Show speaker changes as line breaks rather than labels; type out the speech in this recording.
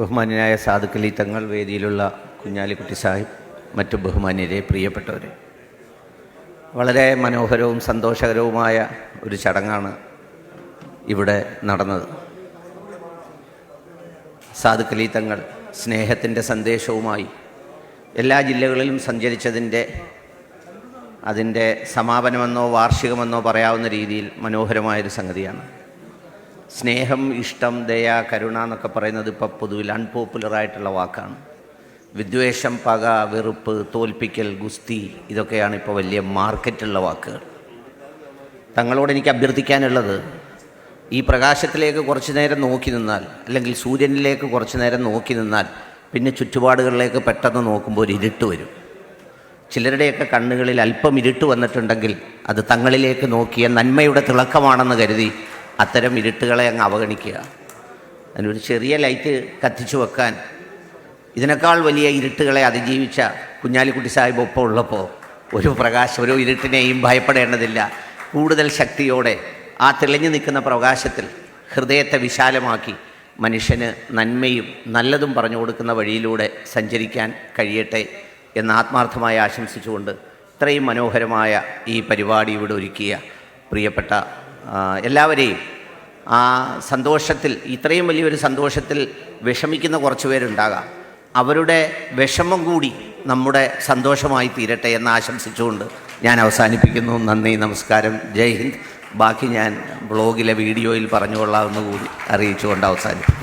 ബഹുമാന്യനായ സാധുക്കലി തങ്ങൾ വേദിയിലുള്ള കുഞ്ഞാലിക്കുട്ടി സാഹിബ് മറ്റു ബഹുമാന്യരെ പ്രിയപ്പെട്ടവരെ. വളരെ മനോഹരവും സന്തോഷകരവുമായ ഒരു ചടങ്ങാണ് ഇവിടെ നടന്നത്. സാധുക്കലി തങ്ങൾ സ്നേഹത്തിന്റെ സന്ദേശവുമായി എല്ലാ ജില്ലകളിലും സഞ്ചരിച്ചതിന്റെ അതിന്റെ സമാപനമെന്നോ വാർഷികമെന്നോ പറയാവുന്ന രീതിയിൽ മനോഹരമായൊരു സംഗതിയാണ്. സ്നേഹം ഇഷ്ടം ദയ കരുണ എന്നൊക്കെ പറയുന്നത് ഇപ്പോൾ പൊതുവിൽ അൺപോപ്പുലർ ആയിട്ടുള്ള വാക്കാണ്. വിദ്വേഷം പക വെറുപ്പ് തോൽപ്പിക്കൽ ഗുസ്തി ഇതൊക്കെയാണ് ഇപ്പോൾ വലിയ മാർക്കറ്റുള്ള വാക്കുകൾ. തങ്ങളോട് എനിക്ക് അഭ്യർത്ഥിക്കാനുള്ളത് ഈ പ്രകാശത്തിലേക്ക് കുറച്ചു നേരം നോക്കി നിന്നാൽ അല്ലെങ്കിൽ സൂര്യനിലേക്ക് കുറച്ചു നേരം നോക്കി നിന്നാൽ പിന്നെ ചുറ്റുപാടുകളിലേക്ക് പെട്ടെന്ന് നോക്കുമ്പോൾ ഒരു ഇരുട്ട് വരും. ചിലരുടെയൊക്കെ കണ്ണുകളിൽ അല്പം ഇരുട്ട് വന്നിട്ടുണ്ടെങ്കിൽ അത് തങ്ങളിലേക്ക് നോക്കിയ നന്മയുടെ തിളക്കമാണെന്ന് കരുതി അത്തരം ഇരുട്ടുകളെ അങ്ങ് അവഗണിക്കുക. അതിനൊരു ചെറിയ ലൈറ്റ് കത്തിച്ചു വെക്കാൻ. ഇതിനേക്കാൾ വലിയ ഇരുട്ടുകളെ അതിജീവിച്ച കുഞ്ഞാലിക്കുട്ടി സാഹിബ് ഒപ്പം ഉള്ളപ്പോൾ ഒരു പ്രകാശം ഒരു ഇരുട്ടിനെയും ഭയപ്പെടേണ്ടതില്ല. കൂടുതൽ ശക്തിയോടെ ആ തെളിഞ്ഞു നിൽക്കുന്ന പ്രകാശത്തിൽ ഹൃദയത്തെ വിശാലമാക്കി മനുഷ്യന് നന്മയും നല്ലതും പറഞ്ഞു കൊടുക്കുന്ന വഴിയിലൂടെ സഞ്ചരിക്കാൻ കഴിയട്ടെ എന്ന് ആത്മാർത്ഥമായി ആശംസിച്ചുകൊണ്ട് ഇത്രയും മനോഹരമായ ഈ പരിപാടി ഇവിടെ ഒരുക്കിയ പ്രിയപ്പെട്ട എല്ലാവരെയും ആ സന്തോഷത്തിൽ ഇത്രയും വലിയൊരു സന്തോഷത്തിൽ വിഷമിക്കുന്ന കുറച്ച് പേരുണ്ടാകാം. അവരുടെ വിഷമം കൂടി നമ്മുടെ സന്തോഷമായി തീരട്ടെ എന്ന് ആശംസിച്ചുകൊണ്ട് ഞാൻ അവസാനിപ്പിക്കുന്നു. നന്ദി നമസ്കാരം. ജയ് ഹിന്ദ്. ബാക്കി ഞാൻ ബ്ലോഗിലെ വീഡിയോയിൽ പറഞ്ഞുകൊള്ളാമെന്ന് കൂടി അറിയിച്ചുകൊണ്ട് അവസാനിപ്പിക്കും